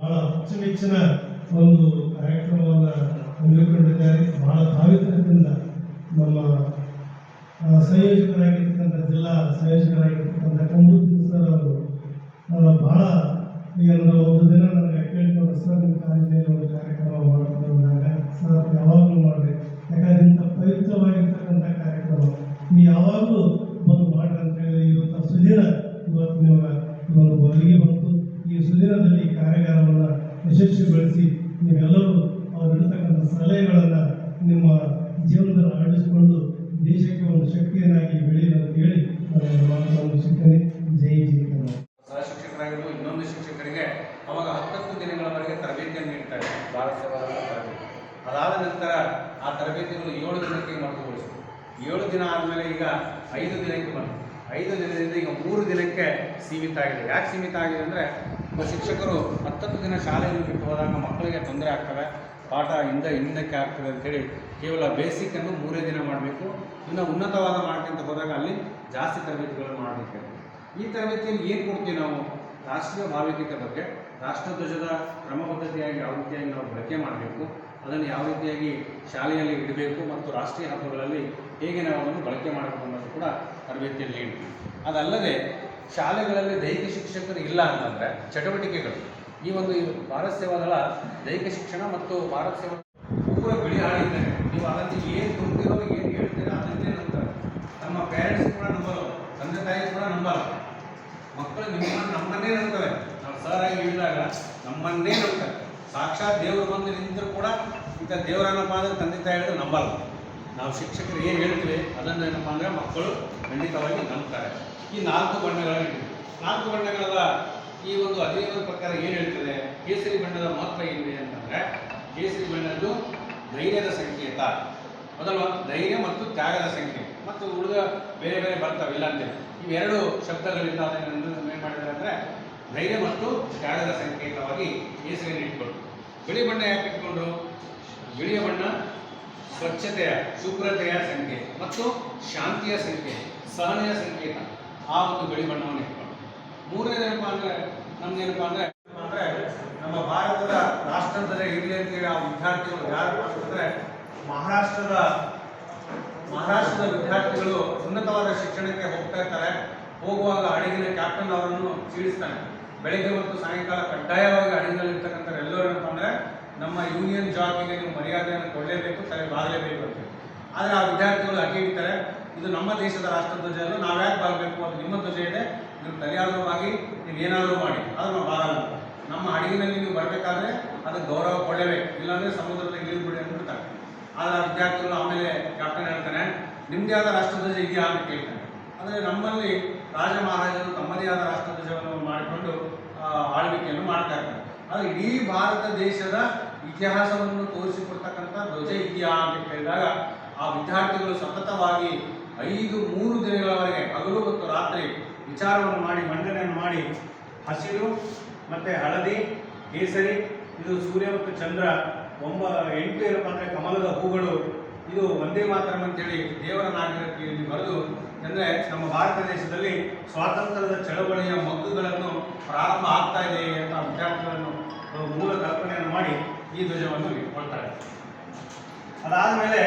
ಬಹಳ ಅಚ್ಚುಮೆಚ್ಚಿನ ಒಂದು ಕಾರ್ಯಕ್ರಮವನ್ನು ಹಮ್ಮಿಕೊಂಡಿದ್ದಾರೆ. ಬಹಳ ಪಾವಿತ್ರ್ಯದಿಂದ ನಮ್ಮ ಸಂಯೋಜಕರಾಗಿರ್ತಕ್ಕಂಥ ಜಿಲ್ಲಾ ಸಂಯೋಜಕರಾಗಿರ್ತಕ್ಕಂಥ ಕಮರುದ್ದೀನ್ ಸರ್ ಅವರು ಬಹಳ ಏನಂದ್ರೆ ಒಂದು ದಿನ ನನಗೆ ಕೇಳಿಕೊಂಡು ಸರ್ ನಿಮ್ಮ ಕಾಲೇಜಿನಲ್ಲಿ ಒಂದು ಕಾರ್ಯಕ್ರಮ ಮಾಡ್ಕೊಂಡು ಅಂದಾಗ ಸರ್ ಯಾವಾಗಲೂ ಮಾಡಿದೆ ಯಾಕಂದ್ರೆ ಇಂಥ ಪವಿತ್ರವಾಗಿರ್ತಕ್ಕಂಥ ಕಾರ್ಯಕ್ರಮ ನೀವು ಯಾವಾಗಲೂ ಬಂದು ಮಾಡ್ರಿ ಅಂತ ಹೇಳಿ ಇವತ್ತು ಸುದಿನ ಇವತ್ತು ನಿಮಗೆ ಒಂದು ಬಲಿಗೆ ಬಂತು. ಈ ಸುದಿನದಲ್ಲಿ ಕಾರ್ಯಾಗಾರವನ್ನು ಯಶಸ್ವಿಗೊಳಿಸಿ ನೀವೆಲ್ಲರೂ ಅವರಿರತಕ್ಕಂಥ ಸಲಹೆಗಳನ್ನು ನಿಮ್ಮ ಜೀವನದಲ್ಲಿ ಅಳವಡಿಸಿಕೊಂಡು ದೇಶಕ್ಕೆ ಒಂದು ಶಕ್ತಿಯನ್ನಾಗಿ ಬೆಳೆಯಲು ಅಂತ ಹೇಳಿ ನಾನು ಮುಗಿಸುತ್ತೇನೆ. ಜೈ ಜೈ ಸಹ ಇನ್ನೊಂದು ಶಿಕ್ಷಕರಿಗೆ ಅವಾಗ ಹತ್ತತ್ತು ದಿನಗಳವರೆಗೆ ತರಬೇತಿಯನ್ನು ನೀಡ್ತಾರೆ. ಭಾರತ ತರಬೇತಿ. ಅದಾದ ನಂತರ ಆ ತರಬೇತಿಯನ್ನು ಏಳು ದಿನಕ್ಕೆ ಮೊಟಕುಗೊಳಿಸಿತು ಏಳು ದಿನ ಆದಮೇಲೆ ಈಗ ಐದು ದಿನಕ್ಕೆ ಬಂತು ಐದು ದಿನದಿಂದ ಈಗ ಮೂರು ದಿನಕ್ಕೆ ಸೀಮಿತ ಆಗಿದೆ. ಯಾಕೆ ಸೀಮಿತ ಆಗಿದೆ ಅಂದರೆ ಒಬ್ಬ ಶಿಕ್ಷಕರು ಹತ್ತತ್ತು ದಿನ ಶಾಲೆಯಲ್ಲಿ ಬಿಟ್ಟು ಹೋದಾಗ ಮಕ್ಕಳಿಗೆ ತೊಂದರೆ ಆಗ್ತವೆ ಪಾಠ ಹಿಂದೆ ಹಿಂದಕ್ಕೆ ಆಗ್ತದೆ ಅಂತೇಳಿ ಕೇವಲ ಬೇಸಿಕನ್ನು ಮೂರೇ ದಿನ ಮಾಡಬೇಕು. ಇನ್ನು ಉನ್ನತವಾದ ಅಂತ ಹೋದಾಗ ಅಲ್ಲಿ ಜಾಸ್ತಿ ತರಬೇತಿಗಳನ್ನು ಮಾಡಬೇಕು. ಈ ತರಬೇತಿಯಲ್ಲಿ ಏನು ಕೊಡ್ತೀವಿ ನಾವು? ರಾಷ್ಟ್ರೀಯ ಭಾವೈಕ್ಯತೆ ಬಗ್ಗೆ ರಾಷ್ಟ್ರಧ್ವಜದ ಕ್ರಮಬದ್ಧತೆಯಾಗಿ ಯಾವ ರೀತಿಯಾಗಿ ನಾವು ಬಳಕೆ ಮಾಡಬೇಕು, ಅದನ್ನು ಯಾವ ರೀತಿಯಾಗಿ ಶಾಲೆಯಲ್ಲಿ ಇಡಬೇಕು ಮತ್ತು ರಾಷ್ಟ್ರೀಯ ಹಬ್ಬಗಳಲ್ಲಿ ಹೇಗೆ ನಾವು ಅದನ್ನು ಬಳಕೆ ಮಾಡಬೇಕು ಅನ್ನೋದು ಕೂಡ ತರಬೇತಿಯಲ್ಲಿ ಹೇಳ್ತೀವಿ ಅದಲ್ಲದೆ ಶಾಲೆಗಳಲ್ಲಿ ದೈಹಿಕ ಶಿಕ್ಷಕರು ಇಲ್ಲ ಅಂತಂದರೆ ಚಟುವಟಿಕೆಗಳು. ಈ ಒಂದು ಭಾರತ ಸೇವಾದಳ ದೈಹಿಕ ಶಿಕ್ಷಣ ಮತ್ತು ಭಾರತ ಸೇವಾ ಪೂರ ಬಿಳಿ ಹಾಡಿದ್ದಾರೆ ನೀವು ಅದನ್ನು ಏನು ತುಂಬಿರೋ, ಏನು ಹೇಳ್ತೀರೋ ಅದನ್ನೇ ನಂಬ್ತಾರೆ ನಮ್ಮ ಪೇರೆಂಟ್ಸ್ ಕೂಡ ನಂಬಲ್ಲ, ತಂದೆ ತಾಯಿ ಕೂಡ ನಂಬಲ್ಲ. ಮಕ್ಕಳು ನಿಮ್ಮ ನಮ್ಮನ್ನೇ ನಂಬ್ತವೆ. ನಾವು ಸರ್ ಆಗಿ ಹೇಳಿದಾಗ ನಮ್ಮನ್ನೇ ನಂಬ್ತಾರೆ ಸಾಕ್ಷಾತ್ ದೇವರು ಬಂದು ನಿಂತರೂ ಕೂಡ ಇಂಥ ದೇವರನ್ನಪ್ಪ ಅಂದರೆ ತಂದೆ ತಾಯಿಗಳು ನಂಬಲ್ಲ. ನಾವು ಶಿಕ್ಷಕರು ಏನು ಹೇಳ್ತೀವಿ? ಅದನ್ನು ಏನಪ್ಪ ಅಂದರೆ ಮಕ್ಕಳು ಖಂಡಿತವಾಗಿ ನಂಬ್ತಾರೆ. ಈ ನಾಲ್ಕು ಬಣ್ಣಗಳನ್ನು ನಾಲ್ಕು ಬಣ್ಣಗಳ ಈ ಒಂದು ಅಧ್ಯಯನದ ಪ್ರಕಾರ ಏನು ಹೇಳ್ತದೆ? ಕೇಸರಿ ಬಣ್ಣದ ಮಹತ್ವ ಏನಿದೆ ಅಂತಂದರೆ, ಕೇಸರಿ ಬಣ್ಣದ್ದು ಧೈರ್ಯದ ಸಂಕೇತ. ಮೊದಲು ಧೈರ್ಯ ಮತ್ತು ತ್ಯಾಗದ ಸಂಕೇತ. ಮತ್ತು ಉಳಿದ ಬೇರೆ ಬೇರೆ ಬರ್ತವೆ, ಇಲ್ಲ ಅಂತೇಳಿ ಇವೆರಡು ಶಬ್ದಗಳಿಂದ ಅದನ್ನು ಏನು ಮಾಡಿದ್ದಾರೆ ಅಂದರೆ, ಧೈರ್ಯ ಮತ್ತು ತ್ಯಾಗದ ಸಂಕೇತವಾಗಿ ಕೇಸರಿಯನ್ನು ಇಟ್ಕೊಂಡು ಬಿಳಿ ಬಣ್ಣ ಯಾಕೆ ಇಟ್ಕೊಂಡ್ರು? ಬಿಳಿಯ ಬಣ್ಣ ಸ್ವಚ್ಛತೆಯ, ಶುಭ್ರತೆಯ ಸಂಖ್ಯೆ ಮತ್ತು ಶಾಂತಿಯ ಸಂಖ್ಯೆ ಸಹನೆಯ ಸಂಕೇತ ಆ ಒಂದು ಬಿಳಿ ಬಣ್ಣವನ್ನು ಇಟ್ಕೊಂಡು ಮೂರನೇದೇನಪ್ಪ ಅಂದರೆ ನಮ್ದೇನಪ್ಪ ಅಂದರೆ ಅಂದರೆ ನಮ್ಮ ಭಾರತದ ರಾಷ್ಟ್ರದಲ್ಲೇ ಇರಲಿ ಅಂತೇಳಿ ಆ ವಿದ್ಯಾರ್ಥಿಗಳು ಯಾರು ಅಂದರೆ ಮಹಾರಾಷ್ಟ್ರದ ಮಹಾರಾಷ್ಟ್ರದ ವಿದ್ಯಾರ್ಥಿಗಳು ಉನ್ನತವಾದ ಶಿಕ್ಷಣಕ್ಕೆ ಹೋಗ್ತಾ ಇರ್ತಾರೆ. ಹೋಗುವಾಗ ಹಡಗಿನ ಕ್ಯಾಪ್ಟನ್ ಅವರನ್ನು ಚೀಡಿಸ್ತಾನೆ ಬೆಳಿಗ್ಗೆ ಮತ್ತು ಸಾಯಂಕಾಲ ಕಡ್ಡಾಯವಾಗಿ ಹಡಗಿನಲ್ಲಿ ಇರ್ತಕ್ಕಂಥ ಎಲ್ಲರೂ ಏನಪ್ಪ ಅಂದರೆ ನಮ್ಮ ಯೂನಿಯನ್ ಜಾಬಿಗೆ ನೀವು ಮರ್ಯಾದೆಯನ್ನು ಕೊಡಲೇಬೇಕು ತಲೆ ಬಾಗಲೇಬೇಕು ಅಂತ ಆದರೆ ಆ ವಿದ್ಯಾರ್ಥಿಗಳು ಅಡ್ಡಿ ಇಡ್ತಾರೆ. ಇದು ನಮ್ಮ ದೇಶದ ರಾಷ್ಟ್ರಧ್ವಜ ಅಲ್ಲ ನಾವ್ಯಾಕೆ ಬಾಗಬೇಕು ಅದು ನಿಮ್ಮ ಧ್ವಜ ಇದೆ, ನೀವು ತಲೆಯಾದರೂ ಆಗಿ ನೀವು ಏನಾದರೂ ಮಾಡಿ. ಅದು ನಾವು ಬಾಗಲ್ಲ. ನಮ್ಮ ಹಡಗಿನಲ್ಲಿ ನೀವು ಬರಬೇಕಾದ್ರೆ ಅದಕ್ಕೆ ಗೌರವ ಕೊಡಲೇಬೇಕು. ಇಲ್ಲಾಂದರೆ ಸಮುದ್ರದ ಇಳಿದು ಬಿಡಿ ಅಂತ ಬಿಡ್ತಾರೆ. ಆದರೆ ಆ ವಿದ್ಯಾರ್ಥಿಗಳು ಆಮೇಲೆ ಕ್ಯಾಪ್ಟನ್ ಹೇಳ್ತಾನೆ ನಿಮ್ಮದೇ ಆದ ರಾಷ್ಟ್ರಧ್ವಜ ಇದೆಯಾ? ಅಂತ ಕೇಳ್ತಾನೆ. ಅಂದರೆ ನಮ್ಮಲ್ಲಿ ರಾಜ ಮಹಾರಾಜರು ತಮ್ಮದೇ ಆದ ರಾಷ್ಟ್ರಧ್ವಜವನ್ನು ಮಾಡಿಕೊಂಡು ಆಳ್ವಿಕೆಯನ್ನು ಮಾಡ್ತಾ ಇರ್ತಾರೆ. ಆದರೆ ಇಡೀ ಭಾರತ ದೇಶದ ಇತಿಹಾಸವನ್ನು ತೋರಿಸಿಕೊಡ್ತಕ್ಕಂಥ ಧ್ವಜ ಇದೆಯಾ ಅಂತ ಕೇಳಿದಾಗ ಆ ವಿದ್ಯಾರ್ಥಿಗಳು ಸತತವಾಗಿ ಐದು ಮೂರು ದಿನಗಳವರೆಗೆ ಹಗಲು ಮತ್ತು ರಾತ್ರಿ ವಿಚಾರವನ್ನು ಮಾಡಿ, ಮಂಡನೆಯನ್ನು ಮಾಡಿ, ಹಸಿರು ಮತ್ತು ಹಳದಿ, ಕೇಸರಿ, ಇದು ಸೂರ್ಯ ಮತ್ತು ಚಂದ್ರ, ಒಂಬ, ಎಂಟು ಏನಪ್ಪ ಅಂದರೆ ಕಮಲದ ಹೂಗಳು, ಇದು ಒಂದೇ ಮಾತ್ರ ಅಂತೇಳಿ ದೇವರ ನಾಗರಿಕೆಯಲ್ಲಿ ಬರೆದು, ಅಂದರೆ ನಮ್ಮ ಭಾರತ ದೇಶದಲ್ಲಿ ಸ್ವಾತಂತ್ರ್ಯದ ಚಳವಳಿಯ ಮಗ್ಗುಗಳನ್ನು ಪ್ರಾರಂಭ ಆಗ್ತಾ ಇದೆ ಅಂತ ವಿದ್ಯಾರ್ಥಿಗಳನ್ನು ಮೂಲ ಕಲ್ಪನೆಯನ್ನು ಮಾಡಿ ಈ ಧ್ವಜವನ್ನು ಇಟ್ಕೊಳ್ತಾರೆ. ಅದಾದ ಮೇಲೆ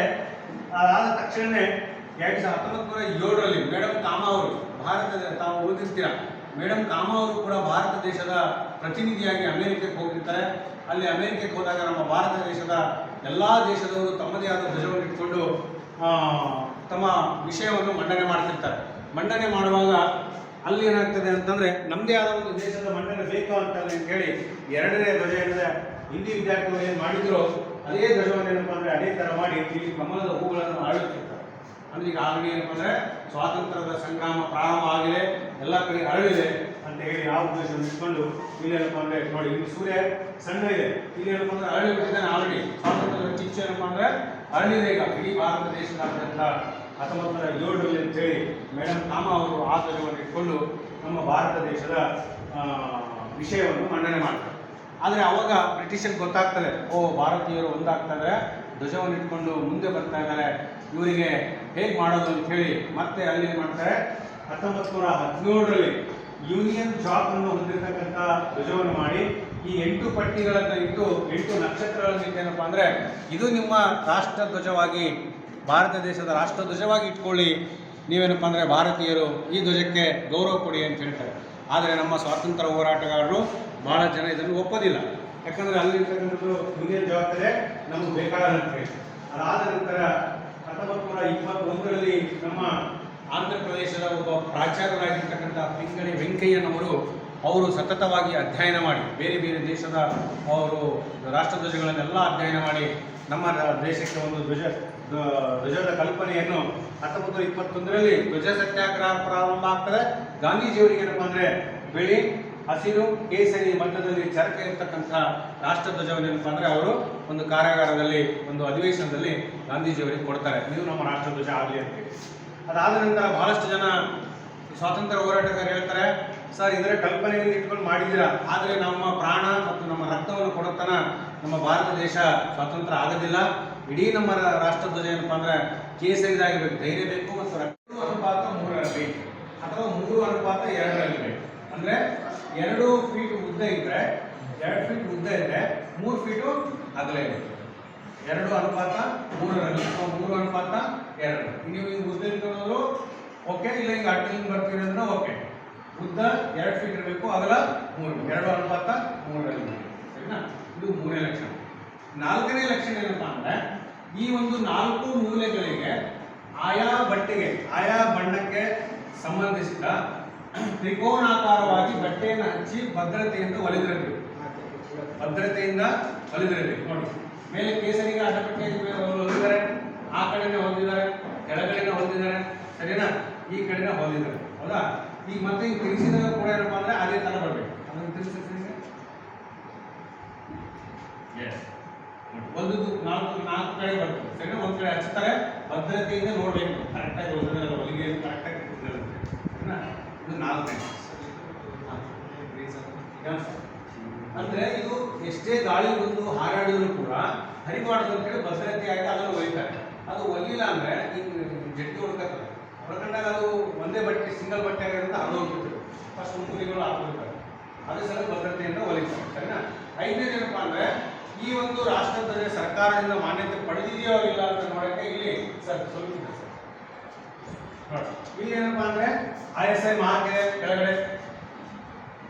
ಅದಾದ ತಕ್ಷಣವೇ ಎರಡು ಸಾವಿರದ ಹತ್ತೊಂಬತ್ತು ನೂರ ಏಳರಲ್ಲಿ ಮೇಡಮ್ ಕಾಮ ಅವರು, ಭಾರತದ ತಾವು ಓದಿರ್ತೀರ ಮೇಡಮ್ ಕಾಮ ಅವರು ಕೂಡ ಭಾರತ ದೇಶದ ಪ್ರತಿನಿಧಿಯಾಗಿ ಅಮೆರಿಕಕ್ಕೆ ಹೋಗಿರ್ತಾರೆ ಅಲ್ಲಿ ಅಮೆರಿಕಕ್ಕೆ ಹೋದಾಗ ನಮ್ಮ ಭಾರತ ದೇಶದ ಎಲ್ಲ ದೇಶದವರು ತಮ್ಮದೇ ಆದ ಧ್ವಜವನ್ನು ಇಟ್ಕೊಂಡು ತಮ್ಮ ವಿಷಯವನ್ನು ಮಂಡನೆ ಮಾಡ್ತಿರ್ತಾರೆ. ಮಂಡನೆ ಮಾಡುವಾಗ ಅಲ್ಲಿ ಏನಾಗ್ತದೆ ಅಂತಂದ್ರೆ ನಮ್ಮದೇ ಆದ ಒಂದು ದೇಶದ ಮಂಡನೆ ಬೇಕು ಅಂತ ಹೇಳಿ, ಎರಡನೇ ಧ್ವಜ ಏನಿದೆ ಹಿಂದಿ ವಿದ್ಯಾರ್ಥಿಗಳು ಏನು ಮಾಡಿದ್ರು, ಅದೇ ಧ್ವಜವನ್ನು ಏನಪ್ಪ ಅಂದ್ರೆ ಅದೇ ಥರ ಮಾಡಿ ಇಲ್ಲಿ ಕಮಲದ ಹೂಗಳನ್ನು ಅರಳುತ್ತಿರ್ತಾರೆ ಅಂದ್ರೆ ಈಗ ಆಲ್ರೆಡಿ ಏನಪ್ಪ ಅಂದರೆ ಸ್ವಾತಂತ್ರ್ಯದ ಸಂಗ್ರಾಮ ಪ್ರಾರಂಭ ಆಗಿದೆ, ಎಲ್ಲ ಕಡೆ ಅರಳಿದೆ ಅಂತ ಹೇಳಿ ಆ ಉದ್ದೇಶವನ್ನು ಇಟ್ಕೊಂಡು ಇಲ್ಲಿ ಅಂದರೆ ನೋಡಿ, ಇಲ್ಲಿ ಸೂರ್ಯ ಸಣ್ಣ ಇದೆ. ಇಲ್ಲಿ ಏನಪ್ಪ ಅಂದ್ರೆ ಅರಳಿ ಬಿಟ್ಟಿದ್ದಾನೆ ಆಲ್ರೆಡಿ. ಸ್ವಾತಂತ್ರ್ಯದ ಕಿಚ್ಚು ಏನಪ್ಪ ಅಂದ್ರೆ ಅರಳಿದೆ ಈಗ ಇಡೀ ಭಾರತ ದೇಶದಾದ್ಯಂತ. ಹತ್ತೊಂಬತ್ತು ನೂರ ಏಳರಲ್ಲಿ ಅಂತೇಳಿ ಮೇಡಮ್ ಕಾಮ ಅವರು ಆ ಧ್ವಜವನ್ನು ಇಟ್ಕೊಂಡು ನಮ್ಮ ಭಾರತ ದೇಶದ ವಿಷಯವನ್ನು ಮಂಡನೆ ಮಾಡ್ತಾರೆ. ಆದರೆ ಅವಾಗ ಬ್ರಿಟಿಷರಿಗೆ ಗೊತ್ತಾಗ್ತದೆ, ಓ, ಭಾರತೀಯರು ಒಂದಾಗ್ತಾರೆ ಧ್ವಜವನ್ನು ಇಟ್ಕೊಂಡು ಮುಂದೆ ಬರ್ತಾ ಇದ್ದಾರೆ ಇವರಿಗೆ ಹೇಗೆ ಮಾಡೋದು ಅಂತ ಹೇಳಿ ಮತ್ತೆ ಅಲ್ಲಿ ಏನು ಮಾಡ್ತಾರೆ ಹತ್ತೊಂಬತ್ತು ನೂರ ಹದಿನೇಳರಲ್ಲಿ ಯೂನಿಯನ್ ಜಾಬ್ ಅನ್ನು ಹೊಂದಿರತಕ್ಕಂಥ ಧ್ವಜವನ್ನು ಮಾಡಿ, ಈ ಎಂಟು ಪಟ್ಟಿಗಳನ್ನು ಇಟ್ಟು, ಎಂಟು ನಕ್ಷತ್ರಗಳನ್ನು ಇಟ್ಟೇನಪ್ಪ ಅಂದರೆ, ಇದು ನಿಮ್ಮ ರಾಷ್ಟ್ರ ಧ್ವಜವಾಗಿ, ಭಾರತ ದೇಶದ ರಾಷ್ಟ್ರ ಧ್ವಜವಾಗಿ ಇಟ್ಕೊಳ್ಳಿ. ನೀವೇನಪ್ಪ ಅಂದರೆ ಭಾರತೀಯರು ಈ ಧ್ವಜಕ್ಕೆ ಗೌರವ ಕೊಡಿ ಅಂತ ಹೇಳ್ತಾರೆ. ಆದರೆ ನಮ್ಮ ಸ್ವಾತಂತ್ರ್ಯ ಹೋರಾಟಗಾರರು ಬಹಳ ಜನ ಇದನ್ನು ಒಪ್ಪೋದಿಲ್ಲ. ಯಾಕಂದರೆ ಅಲ್ಲಿರ್ತಕ್ಕಂಥದ್ದು ಮುಂದಿನ ಜವಾಬ್ದಾರಿ ನಮಗೆ ಬೇಕಾದಂತೆ ಅದಾದ ನಂತರ ಹತ್ತೊಂಬತ್ತು ನೂರ ಇಪ್ಪತ್ತೊಂದರಲ್ಲಿ ನಮ್ಮ ಆಂಧ್ರ ಪ್ರದೇಶದ ಒಬ್ಬ ಪ್ರಾಚಾರ್ಯರಾಗಿರ್ತಕ್ಕಂಥ ಪಿಂಗಳಿ ವೆಂಕಯ್ಯನವರು ಅವರು ಸತತವಾಗಿ ಅಧ್ಯಯನ ಮಾಡಿ, ಬೇರೆ ಬೇರೆ ದೇಶದ ಅವರು ರಾಷ್ಟ್ರಧ್ವಜಗಳನ್ನೆಲ್ಲ ಅಧ್ಯಯನ ಮಾಡಿ, ನಮ್ಮ ದೇಶಕ್ಕೆ ಒಂದು ಧ್ವಜ ಧ್ವ- ಧ್ವಜದ ಕಲ್ಪನೆಯನ್ನು ಹತ್ತೊಂಬತ್ತು ಇಪ್ಪತ್ತೊಂದರಲ್ಲಿ ಧ್ವಜ ಸತ್ಯಾಗ್ರಹ ಪ್ರಾರಂಭ ಆಗ್ತದೆ. ಗಾಂಧೀಜಿಯವರಿಗೆ ಏನಪ್ಪ ಅಂದರೆ ಬಿಳಿ, ಹಸಿರು, ಕೇಸರಿ ಮಟ್ಟದಲ್ಲಿ ಚರಕ ಇರ್ತಕ್ಕಂಥ ರಾಷ್ಟ್ರಧ್ವಜವನ್ನು ಏನಪ್ಪ ಅಂದರೆ ಅವರು ಒಂದು ಕಾರ್ಯಾಗಾರದಲ್ಲಿ, ಒಂದು ಅಧಿವೇಶನದಲ್ಲಿ ಗಾಂಧೀಜಿಯವರಿಗೆ ಕೊಡ್ತಾರೆ. ನೀವು ನಮ್ಮ ರಾಷ್ಟ್ರ ಧ್ವಜ ಆಗಲಿ ಅಂತೇಳಿ ಅದಾದ ನಂತರ ಬಹಳಷ್ಟು ಜನ ಸ್ವಾತಂತ್ರ್ಯ ಹೋರಾಟಗಾರ ಹೇಳ್ತಾರೆ, ಸರ್, ಇದರ ಕಲ್ಪನೆಯನ್ನು ಇಟ್ಕೊಂಡು ಮಾಡಿದ್ದೀರಾ? ಆದರೆ ನಮ್ಮ ಪ್ರಾಣ ಮತ್ತು ನಮ್ಮ ರಕ್ತವನ್ನು ಕೊಡುತ್ತಾನ ನಮ್ಮ ಭಾರತ ದೇಶ ಸ್ವಾತಂತ್ರ್ಯ ಆಗೋದಿಲ್ಲ. ಇಡೀ ನಮ್ಮ ರಾಷ್ಟ್ರ ಧ್ವಜ ಏನಪ್ಪ ಅಂದ್ರೆ ಕೇಸರಿದಾಗಿರ್ಬೇಕು, ಧೈರ್ಯ ಬೇಕು ಮತ್ತು ರಕ್ತ ಅನುಪಾತ ಮೂರರಲ್ಲಿ ಬೇಕು ಅಥವಾ ಮೂರು ಅನುಪಾತ ಎರಡರಲ್ಲಿ ಬೇಕು. ಅಂದ್ರೆ ಎರಡು ಫೀಟ್ ಉದ್ದ ಇದ್ರೆ, ಎರಡು ಫೀಟ್ ಉದ್ದ ಇದ್ರೆ ಮೂರು ಫೀಟು ಅಗಲ ಇರುತ್ತೆ ಎರಡು ಅನುಪಾತ ಮೂರರಲ್ಲಿ ಅಥವಾ ಮೂರು ಅನುಪಾತ ಎರಡು ನೀವು ಹಿಂಗೆ ಉದ್ದ ಇಟ್ಕೊಳ್ಳೋದು ಓಕೆ ಇಲ್ಲ ಹಿಂಗೆ ಅಟ್ಟಿಂಗ್ ಬರ್ತೀರಿ ಅಂದ್ರೆ ಓಕೆ ಉದ್ದ ಎರಡು ಫೀಟ್ ಇರಬೇಕು, ಅಗಲ ಮೂರು. ಎರಡು ಅನುಪಾತ ಮೂರರಲ್ಲಿ. ಸರಿನಾ? ಇದು ಮೂರನೇ ಲಕ್ಷಣ. ನಾಲ್ಕನೇ ಲಕ್ಷಣ ಏನಪ್ಪಾ ಅಂದ್ರೆ ಈ ಒಂದು ನಾಲ್ಕು ಮೂಲೆಗಳಿಗೆ ಆಯಾ ಬಟ್ಟೆಗೆ, ಆಯಾ ಬಣ್ಣಕ್ಕೆ ಸಂಬಂಧಿಸಿದ ತ್ರಿಕೋನಾಕಾರವಾಗಿ ಬಟ್ಟೆಯನ್ನು ಹಚ್ಚಿ ಭದ್ರತೆಯಿಂದ ಹೊಲಿದಿರಬೇಕು ಭದ್ರತೆಯಿಂದ ಹೊಲಿದಿರಬೇಕು ನೋಡಿ, ಮೇಲೆ ಕೇಸರಿಗೆ ಅಡಪಟ್ಟೆ ಹೊಲಿದಿದ್ದಾರೆ ಆ ಕಡೆನೇ ಹೊಲಿದ್ದಾರೆ ಕೆಳಗಡೆನೇ ಹೊಲಿದ್ದಾರೆ ಸರಿನಾ? ಈ ಕಡೆನೇ ಹೊಲಿದಾರೆ ಹೌದಾ? ಈಗ ಮತ್ತೆ ಈಗ ತಿರುಗಿಸಿದಾಗ ಕೂಡ ಏನಪ್ಪಾ ಅಂದ್ರೆ ಅದೇ ತರ ಬರಬೇಕು. ಅದನ್ನು ತಿರುಗಿಸಿ ತಿರುಗಿಸಿ ಎಸ್ ಒಂದು ನಾಲ್ಕು ನಾಲ್ಕು ಕಡೆ ಬರ್ತದೆ. ಸರಿ ಒಂದು ಕಡೆ ಹಚ್ತಾರೆ ಭದ್ರತೆಯಿಂದ ನೋಡಬೇಕು. ಕರೆಕ್ಟಾಗಿ ಹೋದ್ರೆ ಹೊಲಿಗೆ ಕರೆಕ್ಟಾಗಿ ಇದು ನಾಲ್ಕು ಅಂದ್ರೆ ಇದು ಎಷ್ಟೇ ಗಾಳಿ ಬಂದು ಹಾರಾಡಿದ್ರು ಕೂಡ, ಹರಿಬಾರ್ದು ಅಂತೇಳಿ ಭದ್ರತೆಯಾಗಿ ಅದನ್ನು ಒಲಿತಾರೆ ಅದು ಒಲಿಲ್ಲ ಅಂದ್ರೆ ಈಗ ಜಟ್ಟಿ ಹೊಡ್ಕತ್ತವೆ ಹೊಡ್ಕೊಂಡಾಗ ಅದು ಒಂದೇ ಬಟ್ಟೆ ಸಿಂಗಲ್ ಬಟ್ಟೆ ಆಗಿರೋದ್ರಿಂದ ಹೋಗ್ಬಿಟ್ಟು ಫಸ್ಟ್ ಮೂಲಿಗಳು ಹಾಕೊಂಡಿರ್ತಾರೆ ಅದೇ ಸಲ ಭದ್ರತೆಯಿಂದ ಒಲಿತಾರೆ ಸರಿನಾ? ಐದನೇದು ಏನಪ್ಪಾ ಅಂದ್ರೆ ಈ ಒಂದು ರಾಷ್ಟ್ರಧ್ವಜ ಸರ್ಕಾರದಿಂದ ಮಾನ್ಯತೆ ಪಡೆದಿದೆಯೋ ಇಲ್ಲ ಅಂತ ನೋಡಕ್ಕೆ ಇಲ್ಲಿ ಸರ್, ಸ್ವಲ್ಪ ಸರ್. ಇಲ್ಲಿ ಏನಪ್ಪಾ ಅಂದ್ರೆ ಐ ಎಸ್ ಐ ಮಾರ್ಕ್ ಇದೆ ಕೆಳಗಡೆ,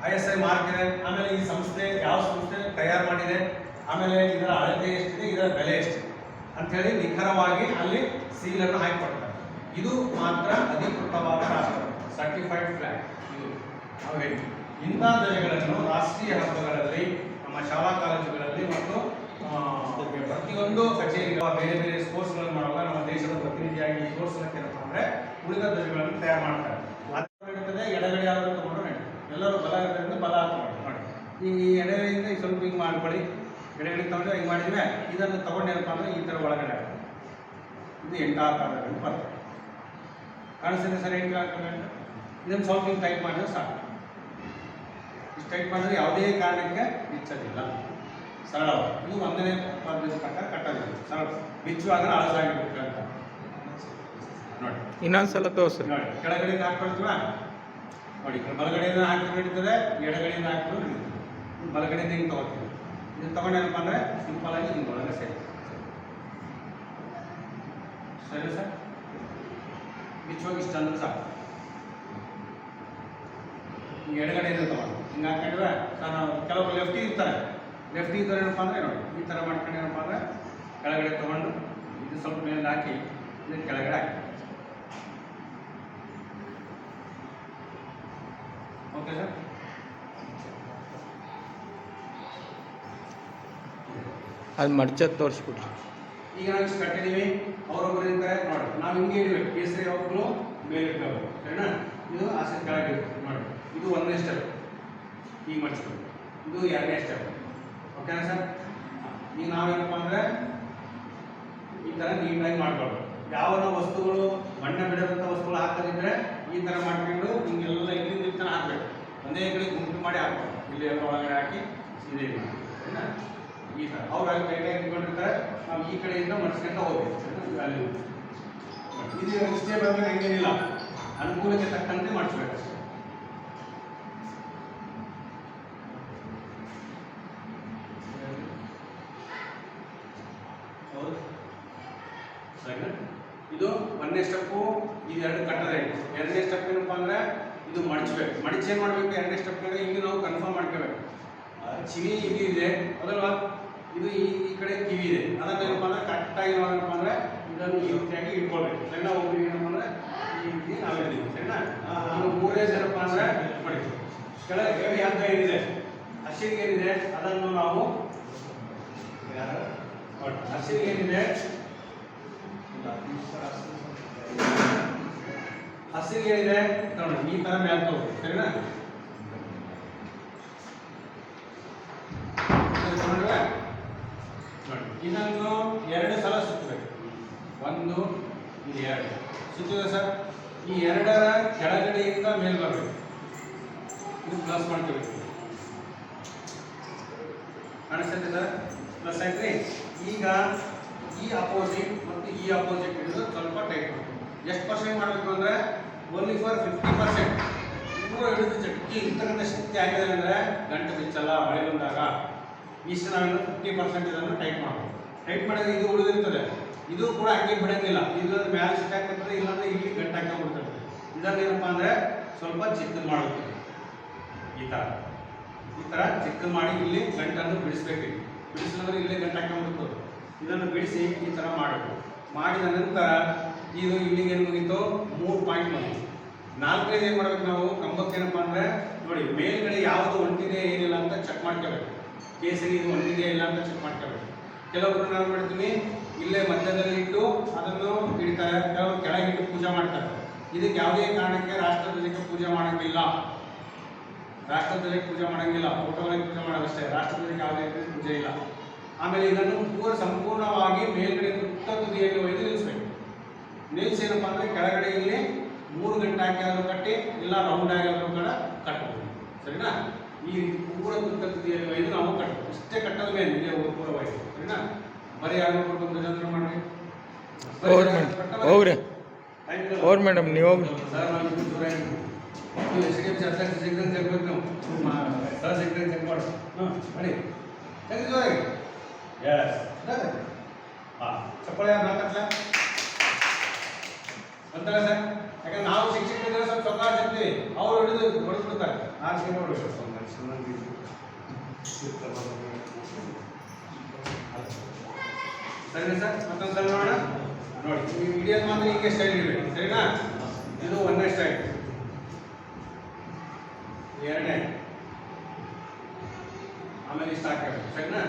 ಐ ಎಸ್ ಐ ಮಾರ್ಕ್ ಇದೆ ಆಮೇಲೆ ಈ ಸಂಸ್ಥೆ ಯಾವ ಸಂಸ್ಥೆ ತಯಾರು ಮಾಡಿದೆ, ಆಮೇಲೆ ಇದರ ಅಳತೆ ಎಷ್ಟಿದೆ, ಇದರ ಬೆಲೆ ಎಷ್ಟಿದೆ ಅಂತ ಹೇಳಿ ನಿಖರವಾಗಿ ಅಲ್ಲಿ ಸೀಲ್ ಅನ್ನು ಹಾಕಿಕೊಡ್ತಾರೆ. ಇದು ಮಾತ್ರ ಅಧಿಕೃತವಾದ ರಾಷ್ಟ್ರ ಸರ್ಟಿಫೈಡ್ ಫ್ಲಾಗ್ ಇದು ನಾವು ಇಂಥ ಧ್ವಜಗಳನ್ನು ರಾಷ್ಟ್ರೀಯ ಹಬ್ಬಗಳಲ್ಲಿ ನಮ್ಮ ಶಾಲಾ ಕಾಲೇಜುಗಳಲ್ಲಿ ಮತ್ತು ಪ್ರತಿಯೊಂದು ಕಚೇರಿ ಬೇರೆ ಬೇರೆ ಸ್ಪೋರ್ಟ್ಸ್ಗಳನ್ನು ಮಾಡುವಾಗ ನಮ್ಮ ದೇಶದ ಪ್ರತಿನಿಧಿಯಾಗಿ ತೋರಿಸಲಿಕ್ಕೆ ಏನಪ್ಪ ಅಂದ್ರೆ ಉಳಿದ ಧ್ವಜಗಳನ್ನು ತಯಾರು ಮಾಡ್ತಾರೆ. ನಡೀತದೆ, ಎಡಗಡೆ ಯಾವ್ದು ತಗೊಂಡು ನಡೀತದೆ. ಎಲ್ಲರೂ ಬಲ ಇರೋದ್ರಿಂದ ಬಲ ಹಾಕೊಂಡು ಈ ಎಡಗಡೆಯಿಂದ ಸ್ವಲ್ಪ ಹಿಂಗೆ ಮಾಡ್ಕೊಳ್ಳಿ. ಎಡಗಡೆ ತಗೊಂಡು ಹಿಂಗೆ ಮಾಡಿದ್ವಿ ಇದನ್ನು ತಗೊಂಡೇನಪ್ಪ ಅಂದ್ರೆ ಈ ಥರ ಒಳಗಡೆ ಇದು ಇದು ಎಂಟಾಕಾರದಲ್ಲಿ ಬರ್ತದೆ. ಕಾಣಿಸ್ತಿದೆ ಸರ್ ಎಂಟು ಆಕಾರ ಇದನ್ನು ಸ್ವಲ್ಪ ಹಿಂಗೆ ಟೈಪ್ ಮಾಡಿದ್ರೆ ಸಾಕು. ಟೈಟ್ ಮಾಡಿದ್ರೆ ಯಾವುದೇ ಕಾರಣಕ್ಕೆ ಬಿಚ್ಚೋದಿಲ್ಲ. ಸರಳವಾಗಿ ಇದು ಒಂದನೇ ಪದ್ಧತಿ ಪ್ರಕಾರ ಕಟ್ಟೋದಿಲ್ಲ. ಸರಳ. ಬಿಚ್ಚುವಾಗ ಅಳಸಾಗಿರ್ಬೇಕು ಅಂತ. ನೋಡಿ. ಇನ್ನೊಂದ್ಸಲ ತೋರಿಸಿ. ನೋಡಿ. ಕೆಳಗಡೆಯಿಂದ ಹಾಕೊಳ್ತೀವ ನೋಡಿ ಬಲಗಡೆಯಿಂದ ಹಾಕಿ ನಡೀತದೆ ಎಡಗಡೆಯಿಂದ ಹಾಕಿದ್ರು ನಡೀತದೆ ಇನ್ನು ಬಲಗಡೆಯಿಂದ ಹಿಂಗೆ ತಗೋತೀವಿ? ಇದು ತಗೊಂಡೇನಪ್ಪ ಅಂದರೆ ಸಿಂಪಲ್ ಆಗಿ ಹಿಂಗೆ ಒಳಗೆ ಸರಿ. ಸರಿ ಸರ್? ಬಿಚ್ಚುವಾಗ ಇಷ್ಟ ಅಂದ್ರೆ ಸಾಕು ಎಡಗಡೆಯಿಂದ ತಗೊಂಡು ಹಿಂಗೆ ನಾನು ಕೆಲವರು ಲೆಫ್ಟಿ ಇರ್ತಾರೆ. ಲೆಫ್ಟಿ ಇದ್ದಾರೆ ಏನಪ್ಪ ಅಂದರೆ ನೋಡಿ ಈ ಥರ ಮಾಡ್ಕೊಂಡು ಏನಪ್ಪ ಅಂದರೆ ಕೆಳಗಡೆ ತಗೊಂಡು ಇದು ಸ್ವಲ್ಪ ಮೇಲೆ ಹಾಕಿ ಇದು ಕೆಳಗಡೆ ಹಾಕಿ. ಓಕೆ ಸರ್ ಅದು ಮಡ್ಚ ತೋರಿಸ್ಬಿಟ್ರಿ. ಈಗ ನಾವು ಇಷ್ಟು ಕಟ್ಟಿದ್ದೀವಿ. ಅವರೊಬ್ಬರು ಇರ್ತಾರೆ ನೋಡಿ ನಾವು ಹಿಂಗೆ ಇಡಬೇಕು. ಕೇಸರಿ ಯಾವಾಗಲೂ ಮೇಲೆ ಇಟ್ಕೋಬೇಕು ಸರಿನಾ? ಇದು ಆಸೆ ಕೆಳಗೆ ನೋಡಿ. ಇದು ಒಂದೇ ಸ್ಟೆಪ್ ಈಗ ಮಾಡಿಸ್ಬೇಕು. ಇದು ಎರಡನೇ ಸ್ಟೆಪ್ ಓಕೆನಾ ಸರ್ ಈಗ ನಾವೇನಪ್ಪ ಅಂದರೆ ಈ ಥರ ನೀಟಾಗಿ ಮಾಡ್ಕೊಳ್ಬೇಕು ಯಾವ ವಸ್ತುಗಳು ಬಣ್ಣ ಬಿಡದಂಥ ವಸ್ತುಗಳು ಹಾಕದಿದ್ರೆ ಈ ಥರ ಮಾಡ್ಕೊಂಡು ಹಿಂಗೆಲ್ಲ ಇಲ್ಲಿಂದ ಇಲ್ಲಿ ಥರ ಹಾಕಬೇಕು. ಒಂದೇ ಕಡೆ ಗುಂಪು ಮಾಡಿ ಹಾಕ್ಬೇಕು. ಇಲ್ಲಿ ಎಲ್ಲ ಒಳಗಡೆ ಹಾಕಿ ಸೀರೆ ಸರಿನಾ? ಈ ಥರ ಅವ್ರು ಅಲ್ಲಿ ಕೈ ಇಟ್ಕೊಂಡಿರ್ತಾರೆ ನಾವು ಈ ಕಡೆಯಿಂದ ಮಡ್ಸ್ಕೊಂತ ಹೋಗ್ಬೇಕು. ಇದು ಇಷ್ಟೇ ಬಂದ್ರೆ ಹಂಗೇನಿಲ್ಲ ಅನುಕೂಲಕ್ಕೆ ತಕ್ಕಂತೆ ಮಾಡಿಸ್ಬೇಕು. ಒಂದನೇ ಸ್ಟೆಪ್ಪು ಇದು ಎರಡು ಕಟ್ಟದ. ಇದೆ ಎರಡನೇ ಸ್ಟೆಪ್ ಏನಪ್ಪ ಅಂದರೆ, ಇದು ಮಡಚಬೇಕು. ಮಡಚಿ ಏನು ಮಾಡಬೇಕು? ಎರಡನೇ ಸ್ಟೆಪ್ ಇಲ್ಲಿ ನಾವು ಕನ್ಫರ್ಮ್ ಮಾಡ್ಕೋಬೇಕು. ಚಿವಿ ಇಲ್ಲಿ ಇದೆ ಅದಲ್ವಾ? ಇದು ಈ ಕಡೆ ಕಿವಿ ಇದೆ. ಅದನ್ನ ಏನಪ್ಪ ಅಂದರೆ ಕರೆಕ್ಟಾಗಿ ಏನಪ್ಪ ಅಂದರೆ, ಇದನ್ನು ರೀತಿಯಾಗಿ ಇಟ್ಕೊಳ್ಬೇಕು. ಸಣ್ಣ ಒಬ್ಬರಿಗೆ ಏನಪ್ಪ ಅಂದರೆ, ಈ ರೀತಿ ನಾವಿದ್ದೀವಿ ಸಣ್ಣ ಇದು ಮೂರನೇ ಏನಪ್ಪ ಅಂದ್ರೆ ಮಾಡಿ ಕೆಳಗೆ ಹೆವಿ ಹಗ್ಗ ಏನಿದೆ? ಹಸಿರಿಗೆ ಏನಿದೆ? ಅದನ್ನು ನಾವು ಹಸಿರಿಗೆ ಏನಿದೆ? ಹಸಿರಿಗೆ ಇದೆ. ನೋಡಿ, ಈ ತರ ಮ್ಯಾಲ್ ತಗೋಬೇಕು ಸರಿನಾ? ಇದನ್ನು ಎರಡು ಸಲ ಸುತ್ತಬೇಕು. ಒಂದು ಇದು ಎರಡು. ಸುತ್ತಿದೆ ಸರ್? ಈ ಎರಡರ ಕೆಳಗಡೆಯಿಂದ ಮೇಲ್ ಬರಬೇಕು. ಇದು ಪ್ಲಸ್ ಮಾಡ್ಕೋಬೇಕು ಕಾಣಿಸ್ತೈತೆ ಸರ್? ಪ್ಲಸ್ ಆಯ್ತು ಈಗ ಈ ಅಪೋಸಿಟ್ ಮತ್ತು ಈ ಅಪೋಸಿಟ್ ಹಿಡಿದು ಸ್ವಲ್ಪ ಟೈಟ್ ಎಷ್ಟು ಪರ್ಸೆಂಟ್ ಮಾಡಬೇಕು ಅಂದರೆ? ಓನ್ಲಿ ಫಾರ್ ಫಿಫ್ಟಿ ಪರ್ಸೆಂಟ್ ಇಬ್ಬರು ಹಿಡಿದು ಚಟ್ಕಿ ಇರ್ತಕ್ಕಂಥ ಶಕ್ತಿ ಆಗಿದೆ ಅಂದರೆ ಗಂಟೆ ಬಿಚ್ಚಲ್ಲ ಮಳೆ ಬಂದಾಗ ಇಷ್ಟು ನಾವೇನು ಫಿಫ್ಟಿ ಪರ್ಸೆಂಟ್ ಇದನ್ನು ಟೈಟ್ ಮಾಡಬೇಕು ಟೈಟ್ ಮಾಡಿದ್ರೆ ಇದು ಉಳಿದಿರ್ತದೆ. ಇದು ಕೂಡ ಹಂಗೆ ಬಿಡೋಂಗಿಲ್ಲ. ಇಲ್ಲಂದ್ರೆ ಮ್ಯಾಲೆ ಸಿಕ್ಕಾಗ್ತದೆ ಇಲ್ಲಾಂದ್ರೆ ಇಲ್ಲಿ ಗಂಟೆ ಹಾಕೊಂಡ್ಬಿಡ್ತದೆ ಇದನ್ನು ಏನಪ್ಪ ಅಂದರೆ ಸ್ವಲ್ಪ ಚಿಕ್ಕದು ಮಾಡುತ್ತೆ ಈ ಥರ ಈ ಥರ ಚಿಕ್ಕದು ಮಾಡಿ ಇಲ್ಲಿ ಗಂಟನ್ನು ಬಿಡಿಸ್ಬೇಕು ಬಿಡಿಸಿದ್ರೆ ಇಲ್ಲೇ ಗಂಟು ಹಾಕೊಂಡ್ಬಿಡ್ತದೆ ಇದನ್ನು ಬಿಡಿಸಿ ಈ ಥರ ಮಾಡಬೇಕು ಮಾಡಿದ ನಂತರ ಇದು ಇಲ್ಲಿಗೆ ಏನು ಮುಗೀತು? ಮೂರು ಪಾಯಿಂಟ್ ಬಂತು. ನಾಲ್ಕನೇದು ಏನು ಮಾಡ್ಬೇಕು ನಾವು? ಕಂಬಕ್ಕೆ ಏನಪ್ಪ ಅಂದರೆ ನೋಡಿ, ಮೇಲ್ಗಡೆ ಯಾವುದು ಹೊಂಟಿದೆ ಏನಿಲ್ಲ ಅಂತ ಚೆಕ್ ಮಾಡ್ಕೋಬೇಕು. ಕೇಸರಿ ಇದು ಒಂಟಿದೆ ಇಲ್ಲ ಅಂತ ಚೆಕ್ ಮಾಡ್ಕೋಬೇಕು. ಕೆಲವೊಬ್ಬರು ನಾನು ಮಾಡ್ತೀನಿ? ಇಲ್ಲೇ ಮಧ್ಯದಲ್ಲಿ ಇಟ್ಟು ಅದನ್ನು ಇಡ್ತಾರೆ ಕೆಲವರು ಕೆಳಗಿಟ್ಟು ಪೂಜೆ ಮಾಡ್ತಾರೆ. ಇದಕ್ಕೆ ಯಾವುದೇ ಕಾರಣಕ್ಕೆ ರಾಷ್ಟ್ರಧ್ವಜಕ್ಕೆ ಪೂಜೆ ಮಾಡೋಂಗಿಲ್ಲ. ರಾಷ್ಟ್ರಧ್ವಜಕ್ಕೆ ಪೂಜೆ ಮಾಡೋಂಗಿಲ್ಲ. ಫೋಟೋಗಳಿಗೆ ಪೂಜೆ ಮಾಡೋದಷ್ಟೇ. ರಾಷ್ಟ್ರಧ್ವಜಕ್ಕೆ ಯಾವುದೇ ಪೂಜೆ ಇಲ್ಲ. ಆಮೇಲೆ ಇದನ್ನು ಪೂರ ಸಂಪೂರ್ಣವಾಗಿ ಮೇಲ್ಗಡೆ ತುತ್ತ ತುದಿಯಲ್ಲಿ ಒಯ್ದು ನಿಲ್ಲಿಸ್ಬೇಕು. ನಿಲ್ಲಿಸಿ ಏನಪ್ಪ ಅಂದರೆ ಕೆಳಗಡೆ ಇಲ್ಲಿ ಮೂರು ಗಂಟೆ ಹಾಕಿದ್ರು ಕಟ್ಟಿ ಇಲ್ಲ ರೌಂಡ್ ಆಗಿ ಆದರೂ ಕೂಡ ಕಟ್ಟಬಹುದು ಸರಿನಾ? ಈ ರೀತಿ ಪೂರ ತುತ್ತ ತುದಿಯಲ್ಲಿ ಒಯ್ದು ನಾವು ಕಟ್ಟಬೇಕು ಇಷ್ಟೇ ಕಟ್ಟದ ಮೇಲೆ ಇದೇ ಪೂರ ಒಯ್ದು. ಸರಿನಾ? ಬರೀ ಯಾರು ಕೊಟ್ಟು ಜನ ಮಾಡ್ರಿ? ಹೋಗ್ರಿ ಮೇಡಮ್. ಹೋಗ್ರಿ. ಮೇಡಮ್. ನೀವು ಹೋಗ್ರಿ. ಸರ್ ನಾವು ದೂರ ಇದ್ದೀವಿ. ನೀವು ಎಸ್ ಡಿ ಎಂ ಅಧ್ಯಕ್ಷ ಸಿಗ್ದಂಗೆ ತೆಗ್ಬೇಕು ನಾವು. ಸರ್ ಸಿಗ್ದಂಗೆ ಚೆಕ್ ಮಾಡಿ. ಹಾಂ ಮಾಡಿ. ತೆಗ್ದು ಹಾಂ. ಚಪ್ಪಾಳೆ ಮಾತಾಡ್ಲ ಅಂತಲ್ಲ ಸರ್? ಯಾಕಂದ್ರೆ ನಾವು ಶಿಕ್ಷಕರಿದ್ರೆ ಸ್ವಲ್ಪ ಸ್ವತಃ ಇರ್ತೀವಿ ಅವ್ರು ಹಿಡಿದು ಹೊಡೆದ್ಬಿಡ್ತಾರೆ. ಆರ್ಸಿ ನೋಡ್ಬೇಕು ಸರಿ ಸರ್ ಮತ್ತೊಂದು ಸಲ ನೋಡೋಣ. ನೋಡಿ ನೀವು ಹಿಡಿಯೋದು ಮಾತ್ರ ಹಿಂಗೆ ಸ್ಟೈಲ್ ಇರಬೇಕು ಸರಿನಾ? ಇದು ಒಂದನೇ ಸ್ಟೈಲ್ ಎರಡನೇ ಆಮೇಲೆ ಇಷ್ಟ ಹಾಕಬೇಕು ಸರಿನಾ?